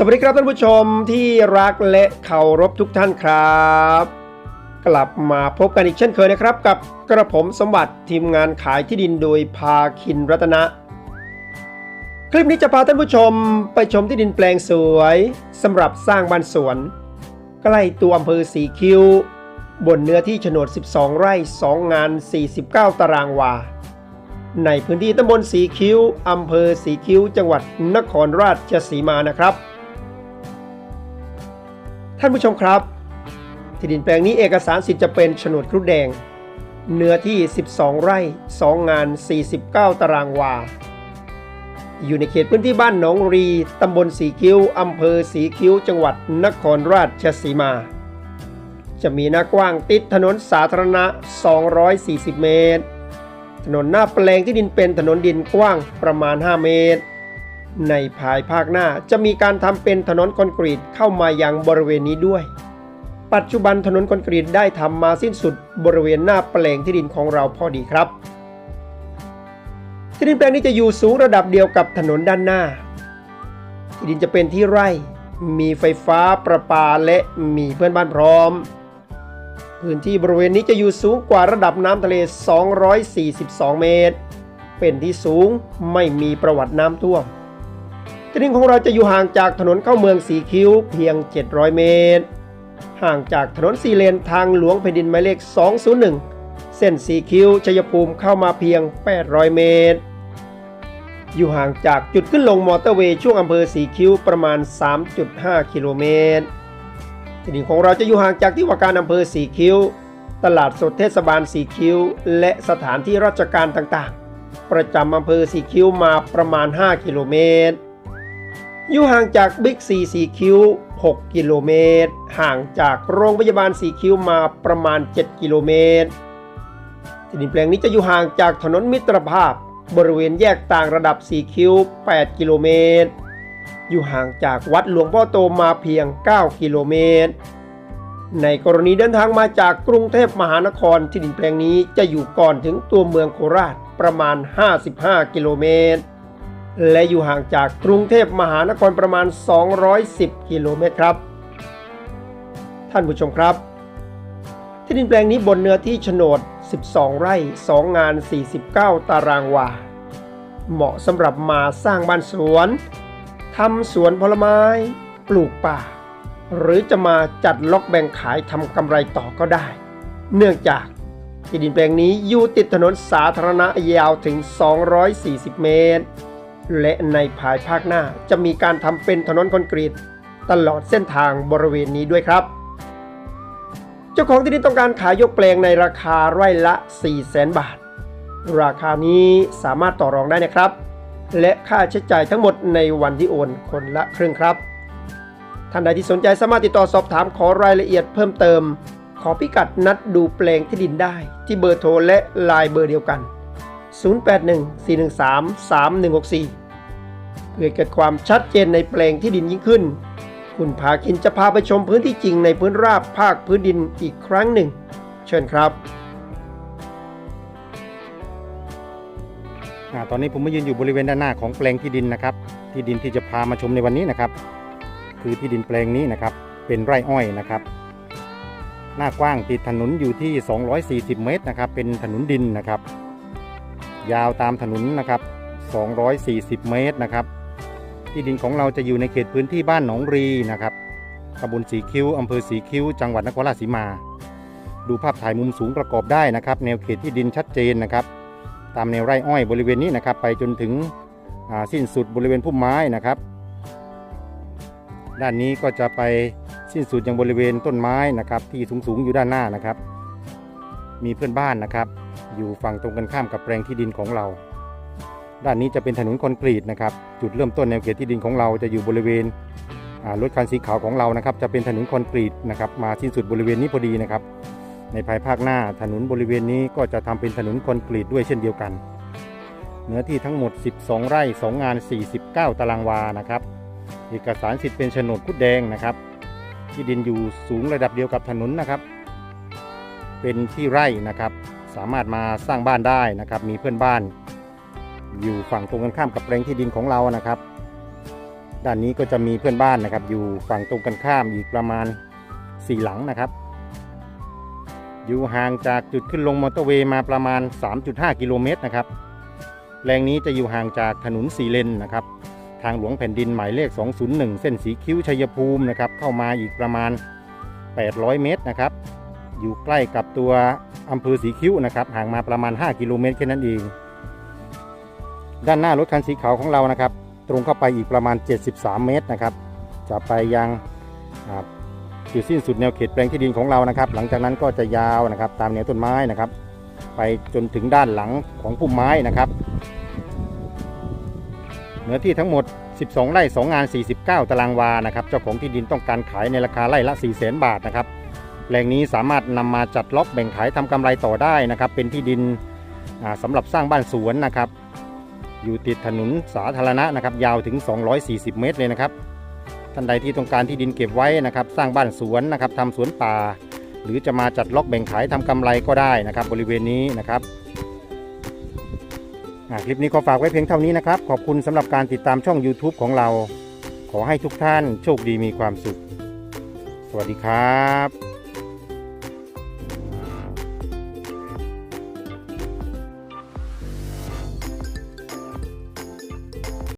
สวัสดีครับท่านผู้ชมที่รักและเคารพทุกท่านครับ กลับมาพบกันอีกเช่นเคยนะครับ กับกระผมสมบัติทีมงานขายที่ดินโดยพาคินรัตนะ คลิปนี้จะพาท่านผู้ชมไปชมที่ดินแปลงสวยสำหรับสร้างบ้านสวน ใกล้ตัวอำเภอสีคิ้ว บนเนื้อที่โฉนด 12 ไร่ 2 งาน 49 ตารางวา ในพื้นที่ตำบลสีคิ้วอำเภอสีคิ้ว จังหวัดนครราชสีมานะครับ ท่านผู้ชมครับ ที่ดินแปลงนี้เอกสารสิทธิ์จะเป็นโฉนดครุฑแดง เนื้อที่ 12 ไร่ 2 งาน 49 ตารางวา อยู่ในเขตพื้นที่บ้านหนองรี ตำบลสีคิ้ว อำเภอสีคิ้ว จังหวัดนครราชสีมา จะมีหน้ากว้างติดถนนสาธารณะ 240 เมตร ถนนหน้าแปลงที่ดินเป็นถนนดินกว้างประมาณ 5 เมตร ในภายภาคหน้าจะมีการทำเป็นถนนคอนกรีตเข้ามายังบริเวณนี้ด้วย ปัจจุบันถนนคอนกรีตได้ทำมาสิ้นสุดบริเวณหน้าแปลงที่ดินของเราพอดีครับ ที่ดินแปลงนี้จะอยู่สูงระดับเดียวกับถนนด้านหน้า ที่ดินจะเป็นที่ไร่ มีไฟฟ้าประปาและมีเพื่อนบ้านพร้อม พื้นที่บริเวณนี้จะอยู่สูงกว่าระดับน้ำทะเล 242 เมตร เป็นที่สูงไม่มีประวัติน้ำท่วม ที่ดินของเราจะอยู่ห่างจากถนนเข้าเมืองสีคิ้วเพียง 700 เมตร ห่างจากถนนสีเลนทางหลวงแผ่นดินหมายเลข 201 เส้นสีคิ้วชัยภูมิเข้ามาเพียง 800 เมตร อยู่ห่างจากจุดขึ้นลงมอเตอร์เวย์ช่วงอำเภอสีคิ้วประมาณ 3.5 กิโลเมตรที่ดินของเราจะอยู่ห่างจากที่ว่าการอำเภอสีคิ้ว ตลาดสดเทศบาลสีคิ้ว และสถานที่ราชการต่างๆ ประจำอำเภอสีคิ้วมาประมาณ 5 กิโลเมตร อยู่ห่างจากบิ๊กซีสีคิ้ว 6 กิโลเมตร ห่างจากโรงพยาบาลสีคิ้วมาประมาณ 7 กิโลเมตรที่ดินแปลงนี้จะอยู่ห่างจากถนนมิตรภาพ บริเวณแยกต่างระดับสีคิ้ว 8 กิโลเมตร อยู่ห่างจากวัดหลวงพ่อโตมาเพียง 9 กิโลเมตร ในกรณีเดินทางมาจากกรุงเทพมหานครที่ดินแปลงนี้จะอยู่ก่อนถึงตัวเมืองโคราชประมาณ 55 กิโลเมตร และอยู่ห่างจากกรุงเทพมหานครประมาณ 210 กิโลเมตรครับ ท่านผู้ชมครับ ที่ดินแปลงนี้บนเนื้อที่โฉนด 12 ไร่ 2 งาน 49 ตารางวา เหมาะสำหรับมาสร้างบ้านสวนทำสวนผลไม้ ปลูกป่า หรือจะมาจัดล็อกแบ่งขายทำกำไรต่อก็ได้ เนื่องจากที่ดินแปลงนี้อยู่ติดถนนสาธารณะยาวถึง 240 เมตร และในภายภาคหน้าจะมีการทำเป็นถนนคอนกรีต ตลอดเส้นทางบริเวณนี้ด้วยครับ เจ้าของที่ดินต้องการขายยกแปลงในราคาไร่ละ 400,000 บาท ราคานี้สามารถต่อรองได้นะครับ และค่าใช้จ่ายทั้งหมดในวันที่โอนคนละครึ่งครับ ท่านใดที่สนใจสามารถติดต่อสอบถามขอรายละเอียดเพิ่มเติม ขอพิกัดนัดดูแปลงที่ดินได้ ที่เบอร์โทรและไลน์เบอร์เดียวกัน 0814133164 พื่อเกิดความชัดเจนในแปลงที่ดินยิ่งขึ้น คุณภาคินจะพาไปชมพื้นที่จริงในพื้นราบภาคพื้นดินอีกครั้งหนึ่ง เชิญครับอาตอนนี้ผมมายืนอยู่บริเวณด้านหน้าของแปลงที่ดินนะครับ ที่ดินที่จะพามาชมในวันนี้นะครับ คือที่ดินแปลงนี้นะครับ เป็นไร่อ้อยนะครับ หน้ากว้างติดถนนอยู่ที่ 240 เมตรนะครับ เป็นถนนดินนะครับ ยาวตามถนนนะครับ 240 เมตรนะครับ ที่ดินของเราจะอยู่ในเขตพื้นที่บ้านหนองรีนะครับตำบลสีคิ้วอำเภอสีคิ้ว จังหวัดนครราชสีมา ดูภาพถ่ายมุมสูงประกอบได้นะครับ แนวเขตที่ดินชัดเจนนะครับ ตามแนวไร่อ้อยบริเวณนี้นะครับ ไปจนถึงสิ้นสุดบริเวณพุ่มไม้นะครับ ด้านนี้ก็จะไปสิ้นสุดยังบริเวณต้นไม้นะครับ ที่สูงๆอยู่ด้านหน้านะครับ มีเพื่อนบ้านนะครับ อยู่ฝั่งตรงกันข้ามกับแปลงที่ดินของเรา ด้านนี้จะเป็นถนนคอนกรีตนะครับ จุดเริ่มต้นแนวเขตที่ดินของเราจะอยู่บริเวณรถคันสีขาวของเรานะครับ จะเป็นถนนคอนกรีตนะครับ มาสิ้นสุดบริเวณนี้พอดีนะครับ ในภายภาคหน้าถนนบริเวณนี้ก็จะทำเป็นถนนคอนกรีตด้วยเช่นเดียวกัน เนื้อที่ทั้งหมด 12 ไร่ 2 งาน 49 ตารางวานะครับ เอกสารสิทธิ์เป็นโฉนดคุดแดงนะครับ ที่ดินอยู่สูงระดับเดียวกับถนนนะครับ เป็นที่ไร่นะครับ สามารถมาสร้างบ้านได้นะครับ มีเพื่อนบ้าน อยู่ฝั่งตรงกันข้ามกับแปลงที่ดินของเรานะครับ ด้านนี้ก็จะมีเพื่อนบ้านนะครับ อยู่ฝั่งตรงกันข้ามอีกประมาณ4หลังนะครับ อยู่ห่างจากจุดขึ้นลงมอเตอร์เวย์มาประมาณ 3.5 กิโลเมตรนะครับแปลงนี้จะอยู่ห่างจากถนนสีเลนนะครับ ทางหลวงแผ่นดินหมายเลข 201 เส้นสีคิ้วชัยภูมินะครับเข้ามาอีกประมาณ 800 เมตรนะครับ อยู่ใกล้กับตัวอำเภอสีคิ้วนะครับ ห่างมาประมาณ 5 กิโลเมตรแค่นั้นเอง ด้านหน้ารถคันสีขาวของเรานะครับ ตรงเข้าไปอีกประมาณ 73 เมตรนะครับ จะไปยังจุดสิ้นสุดแนวเขตแปลงที่ดินของเรานะครับ หลังจากนั้นก็จะยาวนะครับ ตามแนวต้นไม้นะครับ ไปจนถึงด้านหลังของพุ่มไม้นะครับเนื้อที่ทั้งหมด 12 ไร่ 2 งาน 49 ตารางวานะครับ เจ้าของที่ดินต้องการขายในราคาไร่ละ 4 0 0 0 0 0บาทนะครับแปลงนี้สามารถนำมาจัดล็อกแบ่งขายทำกำไรต่อได้นะครับ เป็นที่ดินอ่าสำหรับสร้างบ้านสวนนะครับ อยู่ติดถนนสาธารณะนะครับ ยาวถึง 240 เมตรเลยนะครับ ท่านใดที่ต้องการที่ดินเก็บไว้นะครับ สร้างบ้านสวนนะครับทำสวนป่า หรือจะมาจัดล็อกแบ่งขายทำกำไรก็ได้นะครับ บริเวณนี้นะครับคลิปนี้ก็ฝากไว้เพียงเท่านี้นะครับ ขอบคุณสำหรับการติดตามช่อง YouTube ของเรา ขอให้ทุกท่านโชคดีมีความสุข สวัสดีครับ